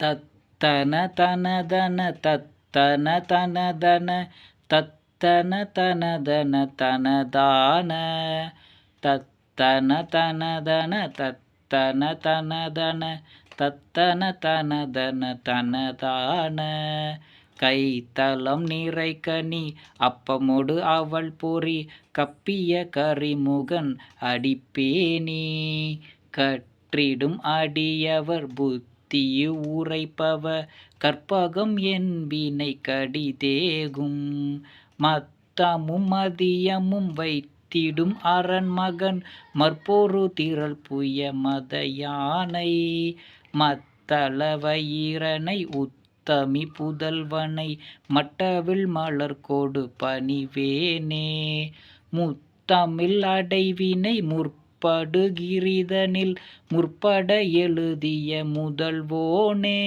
தத்தன தனதன தத்தன தனதன தத்தன தனதன தனதான தத்தன தனதன. தத்தன தனதன தத்தன தனதன தனதான கைத்தளம் நிறைகனி அப்பமோடு அவள் பொறி கப்பிய கரிமுகன் அடிப்பேனி. கற்றிடும் அடியவர் புத்தியு உரைப்பவ கற்பகம் என்பினை கடிதேகும் மத்தமும் மதியமும் வைத்திடும் அரண்மகன் மற்பொரு திரள் புய மத யானை மத்தளவயிரனை உத்தமி புதல்வனை மட்டவில் மலர் கொடு பணிவேனே. முத்தமிழ் அடைவினை முற் கிரிதனில் முற்பட எழுதிய முதல்வோனே.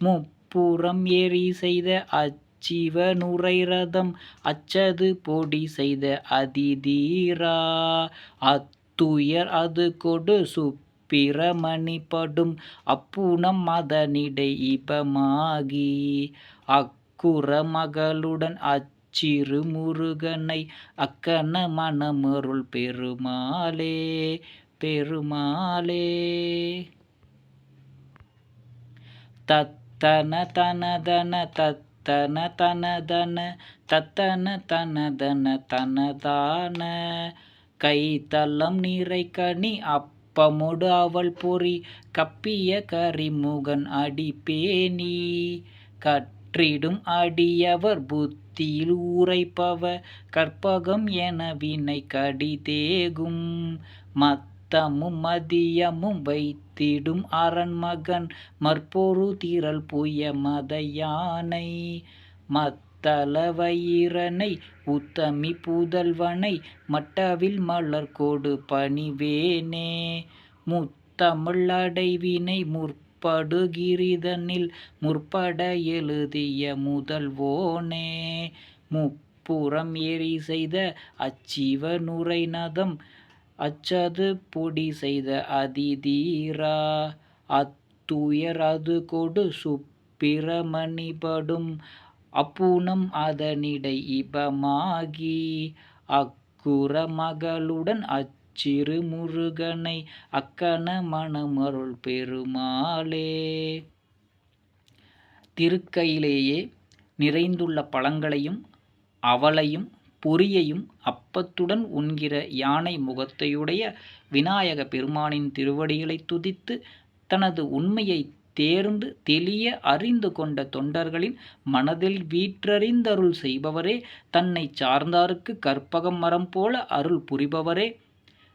முப்புறம் எரி செய்த அச்சிவ நுரைரதம் அச்சது பொடி செய்த அதிதீரா. அத்துயர் அது கொடு சுப்பிரமணி படும் அப்புனம் அதனிடை இபமாகி அக்குற மகளுடன் அச்சிறு முருகனை அக்கன மனமருள் பெருமாளே பெருமாளே. தத்தன தனதன தத்தன தனதன தத்தன தனதன தனதான. நீரை நிறைகனி அப்பமொடு அவள் பொறி கப்பிய கரிமுகன் அடிப்பேனி. கற்றிடும் அடியவர் புத்தியில் உரைப்பவ கற்பகம் என வினை கடிதேகும் மத்தமும் மதியமும் வைத்திடும் அரண்மகன். மற்பொரு திரள் புய மத யானை மத்தளவயிரனை உத்தமி புதல்வனை. மலர் கொடு பணிவேனே. முத்தமிழ் அடைவினை கிரிதனில் முற்பட எழுதிய முதல்வோனே. முப்புறம் எரி செய்த அச்சிவ நுரைநதம் அச்சது பொடி செய்த அதிதீரா. அத்துயர் அது கொடு சுப்பிரமணிபடும் அப்புனம் அதனிடை இபமாகி. அக்குற மகளுடன் அச் முருகனை அக்கன மணமருள் பெருமாளே. திருக்கையிலேயே நிறைந்துள்ள பழங்களையும் அவளையும் பொரியையும் அப்பத்துடன் உண்கிற யானை முகத்தையுடைய விநாயக பெருமானின் திருவடிகளை துதித்து தனது உண்மையை தேர்ந்து தெளிய அறிந்து கொண்ட தொண்டர்களின் மனதில் வீற்றறிந்தருள் செய்பவரே தன்னை சார்ந்தாருக்கு கற்பகம் மரம் போல அருள் புரிபவரே.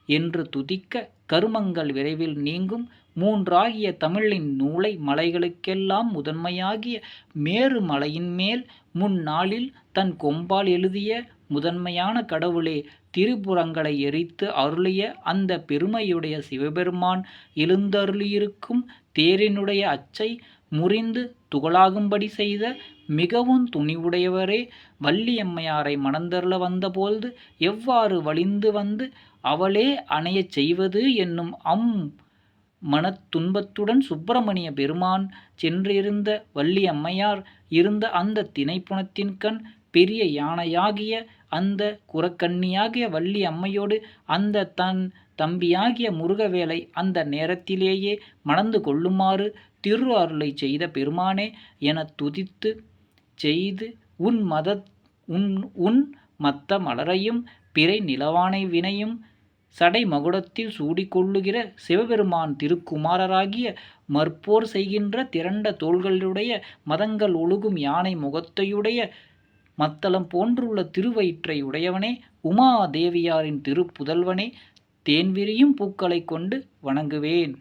என்று துதிக்க கருமங்கள் விரைவில் நீங்கும் மூன்றாகிய தமிழின் நூலை மலைகளுக்கெல்லாம் முதன்மையாகிய மேரு மலையின் மேல் முன்னாளில் தன் கொம்பால் எழுதிய முதன்மையான கடவுளே திரிபுரங்களை எரித்து அருளிய அந்த பெருமையுடைய சிவபெருமான் எழுந்தருளியிருக்கும் தேரினுடைய அச்சை முறிந்து துகளாகும்படி செய்த மிகவும் துணிவுடையவரே வள்ளியம்மையாரை மணந்தருள வந்தபோது எவ்வாறு வலிந்து வந்து அவளே அணையச் செய்வது என்னும் அம் மனத்துன்பத்துடன் சுப்பிரமணிய பெருமான் சென்றிருந்த வள்ளியம்மையார் இருந்த அந்த திணைப்புணத்தின்கண் பெரிய யானையாகிய அந்த குரக்கண்ணியாகிய வள்ளி அம்மையோடு அந்த தன் தம்பியாகிய முருகவேலை அந்த நேரத்திலேயே மணந்து கொள்ளுமாறு திரு அருளை செய்த பெருமானே எனத் துதித்து செய்து உன் மத உன் உன் மத்த மலரையும் பிறை நிலவானை வினையும் சடை மகுடத்தில் சூடிக்கொள்ளுகிற சிவபெருமான் திருக்குமாரராகிய மற்போர் செய்கின்ற திரண்ட தோள்களுடைய மதங்கள் ஒழுகும் யானை முகத்தையுடைய மத்தளம் போன்றுள்ள திருவயிற்றை உடையவனே உமா தேவியாரின் திருப்புதல்வனே தேன்விரியும் பூக்களைக் கொண்டு வணங்குவேன்.